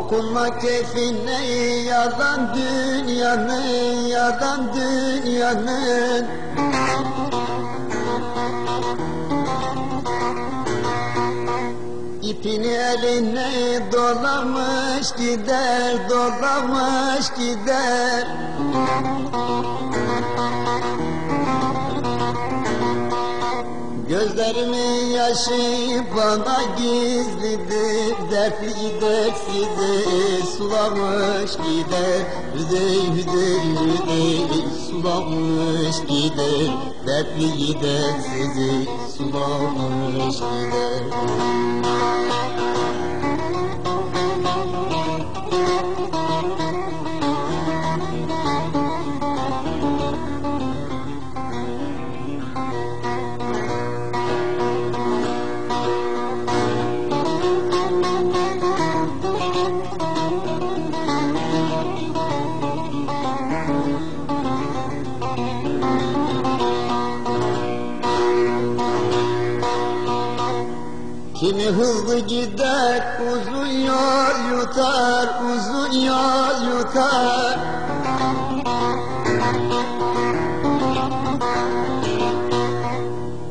Dokunma keyfine yadan dünyanın, yadan dünyanın. İpini eline dolamış gider, dolamış gider Gözlerimin yaşı bana gizlidir Dertli dertsidir. Sulamış gider Hüdey hüdey hüdey sulamış gider Dertli dertsidir. Sulamış gider Kimi hızlı gider uzun yol yutar uzun yol yutar.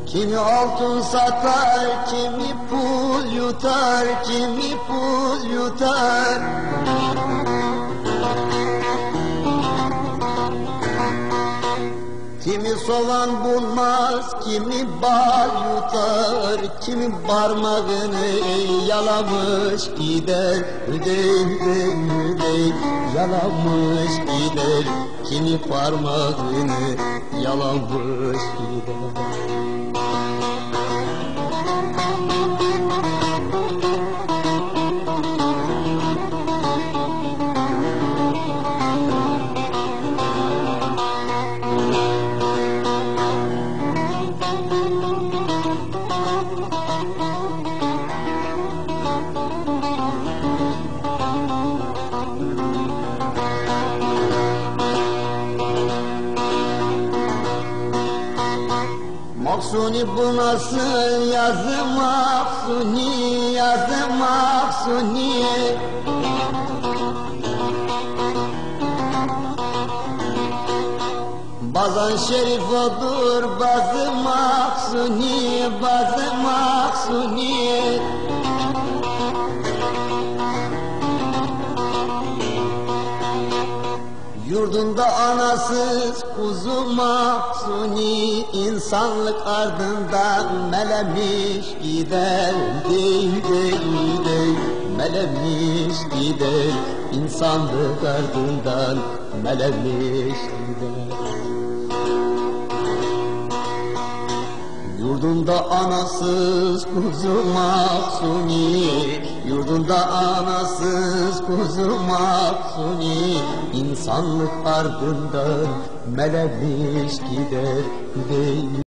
Kimi altın satar kimi pul yutar kimi pul yutar. Kimi soğan bulmaz, kimi bal yutar, kimi parmağını yalamış gider, hüdey hüdey hüdey yalamış gider, kimi parmağını yalamış gider. Maksuni bu nasıl yazı maksuni yazı maksuni Bazan şerif odur bazı maksuni bazı maksuni Yurdunda anasız kuzu mahzuni insanlık ardından melemiş gider dey dey dey melemiş gider insanlık ardından melemiş gider Yurdunda anasız kuzu mahzuni. Yurdunda anasız kuzu mahzuni. İnsanlık ardından melemiş gider değil